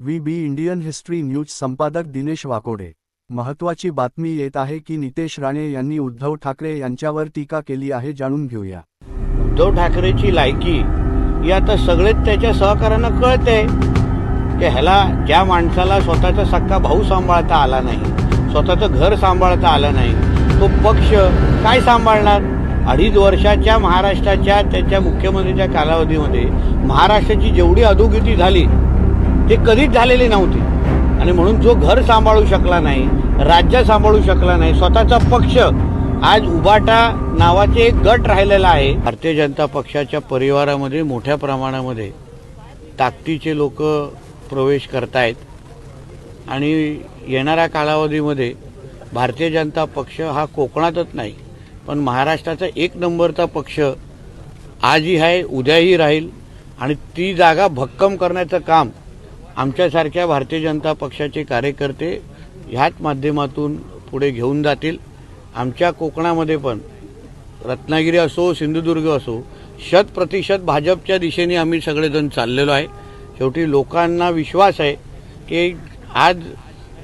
V B Indian history news संपादक दिनेश वाकोडे. महत्वाची बातमी येत आहे की नितेश राणे यांनी उद्धव ठाकरे यांच्यावर टीका केली आहे जाणून घेऊया. उद्धव ठाकरेची लायकी ही आता सगळेच त्याच्या सहकाऱ्यांना कळते. की ह्याला ज्या माणसाला स्वतःचा सक्का भाऊ सांभाळता आला नाही स्वतःचं घर सांभाळता आलं नाही तो पक्ष काय सांभाळणार? अडीच वर्षाच्या महाराष्ट्राच्या त्याच्या मुख्यमंत्रीच्या कालावधीमध्ये महाराष्ट्राची जेवढी अधोगती झाली ते कधीच झालेले नव्हती. आणि म्हणून जो घर सांभाळू शकला नाही राज्य सांभाळू शकला नाही स्वतःचा पक्ष आज उबाटा नावाचे एक गट राहिलेला आहे. भारतीय जनता पक्षाच्या परिवारामध्ये मोठ्या प्रमाणामध्ये ताकदीचे लोक प्रवेश करतायत. आणि येणाऱ्या कालावधीमध्ये भारतीय जनता पक्ष हा कोकणातच नाही पण महाराष्ट्राचा एक नंबरचा पक्ष आजही आहे उद्याही राहील. आणि ती जागा भक्कम करण्याचं काम आमच्यासारख्या भारतीय जनता पक्षाचे कार्यकर्ते ह्याच माध्यमातून पुढे घेऊन जातील. आमच्या कोकणामध्ये पण रत्नागिरी असो सिंधुदुर्ग असो शत प्रतिशत भाजपच्या दिशेने आम्ही सगळेजण चाललेलो आहे. शेवटी लोकांना विश्वास आहे की आज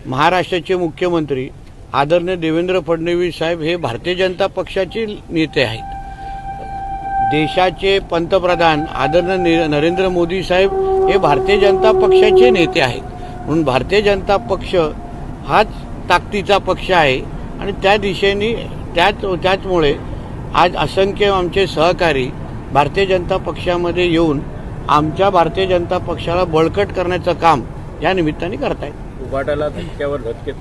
महाराष्ट्राचे मुख्यमंत्री आदरणीय देवेंद्र फडणवीस साहेब हे भारतीय जनता पक्षाचे नेते आहेत. देशाचे पंतप्रधान आदरणीय ने- नरेंद्र मोदी साहेब हे भारतीय जनता पक्षाचे नेते आहेत. म्हणून भारतीय जनता पक्ष हाच ताकदीचा पक्ष आहे. आणि त्या दिशेने त्याच त्याचमुळे आज असंख्य आमचे सहकारी भारतीय जनता पक्षामध्ये येऊन आमच्या भारतीय जनता पक्षाला बळकट करण्याचं काम या निमित्ताने करतायत. उभाटाला धक्क्यावर धक्के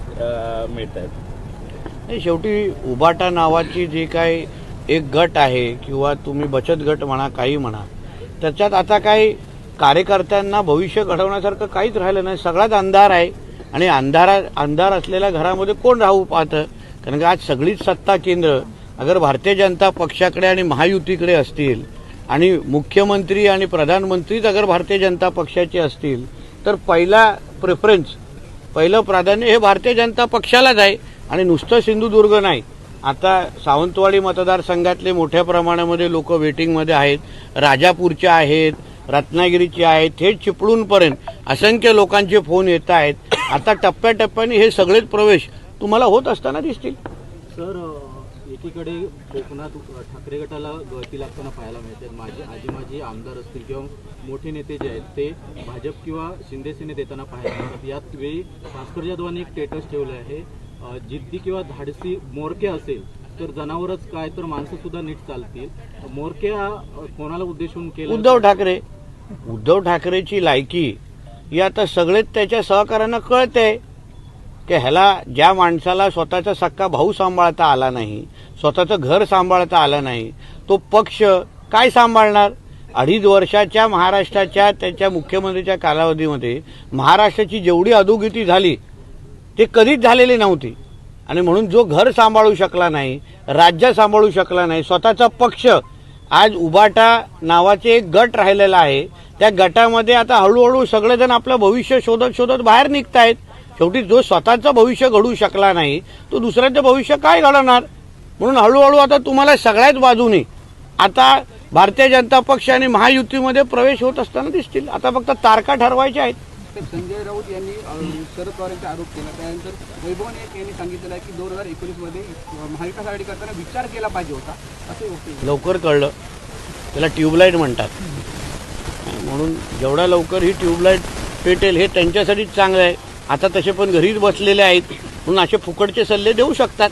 मिळत आहेत नाही शेवटी उबाटा नावाची जी काय एक गट आहे किंवा तुम्ही बचत गट म्हणा काही म्हणा त्याच्यात आता काही कार्यकर्त्यांना भविष्य घडवण्यासारखं काहीच राहिलं नाही. सगळाच अंधार आहे. आणि अंधारा अंधार असलेल्या घरामध्ये कोण राहू पाहतं? कारण का आज सगळीच सत्ता केंद्र अगर भारतीय जनता पक्षाकडे आणि महायुतीकडे असतील आणि मुख्यमंत्री आणि प्रधानमंत्रीच अगर भारतीय जनता पक्षाचे असतील तर पहिला प्रेफरन्स पहिलं प्राधान्य हे भारतीय जनता पक्षालाच आहे. आणि नुसतं सिंधुदुर्ग नाही. आता सावंतवाडी मतदारसंघातले मोठ्या प्रमाणामध्ये लोक वेटिंगमध्ये आहेत. राजापूरच्या आहेत. रत्नागिरीचे आहेत थेट चिपळूणपर्यंत असंख्य लोकांचे फोन येत आहेत. आता टप्प्याटप्प्याने हे सगळेच प्रवेश तुम्हाला होत असताना दिसतील. सर एकीकडे कोकणात ठाकरे गटाला गळती लागताना पाहायला मिळते. माझे आजी माजी आमदार असतील किंवा मोठे नेते जे आहेत ते भाजप किंवा शिंदे सेनेत येताना पाहायला मिळतात. याच वेळी भास्कर जाधवांनी एक स्टेटस ठेवलं आहे. जिद्दी किंवा धाडसी मोरके असेल तर जनावरच काय तर माणसं सुद्धा नीट चालतील. मोरके हा कोणाला उद्देशून केलं? उद्धव ठाकरे. उद्धव ठाकरेची लायकी ही आता सगळेच त्याच्या सहकाऱ्यांना कळते. की ह्याला ज्या माणसाला स्वतःचा सक्का भाऊ सांभाळता आला नाही स्वतःचं घर सांभाळता आलं नाही तो पक्ष काय सांभाळणार? अडीच वर्षाच्या महाराष्ट्राच्या त्याच्या मुख्यमंत्रीच्या कालावधीमध्ये महाराष्ट्राची जेवढी अधोगती झाली ते कधीच झालेली नव्हती. आणि म्हणून जो घर सांभाळू शकला नाही राज्य सांभाळू शकला नाही स्वतःचा पक्ष आज उबाटा नावाचे एक गट राहिलेला आहे. त्या गटामध्ये आता हळूहळू सगळेजण आपलं भविष्य शोधत शोधत बाहेर निघत आहेत शेवटी जो स्वतःचं भविष्य घडू शकला नाही तो दुसऱ्याचं भविष्य काय घडवणार म्हणून हळूहळू आता तुम्हाला सगळ्याच बाजूने आता भारतीय जनता पक्ष आणि महायुतीमध्ये प्रवेश होत असताना दिसतील. आता फक्त तारखा ठरवायच्या आहेत. तर संजय राऊत यांनी शरद पवार यांचा आरोप केला. त्यानंतर वैभव नाईक यांनी सांगितलेलं आहे की दोन हजार एकोणीसमध्ये महाविकास आघाडी करताना विचार केला पाहिजे होता. असे वक्तव्य लवकर कळलं. त्याला ट्यूबलाईट म्हणतात. म्हणून जेवढा लवकर ही ट्यूबलाईट पेटेल हे त्यांच्यासाठीच चांगलं आहे. आता तसे पण घरीच बसलेले आहेत. म्हणून असे फुकटचे सल्ले देऊ शकतात.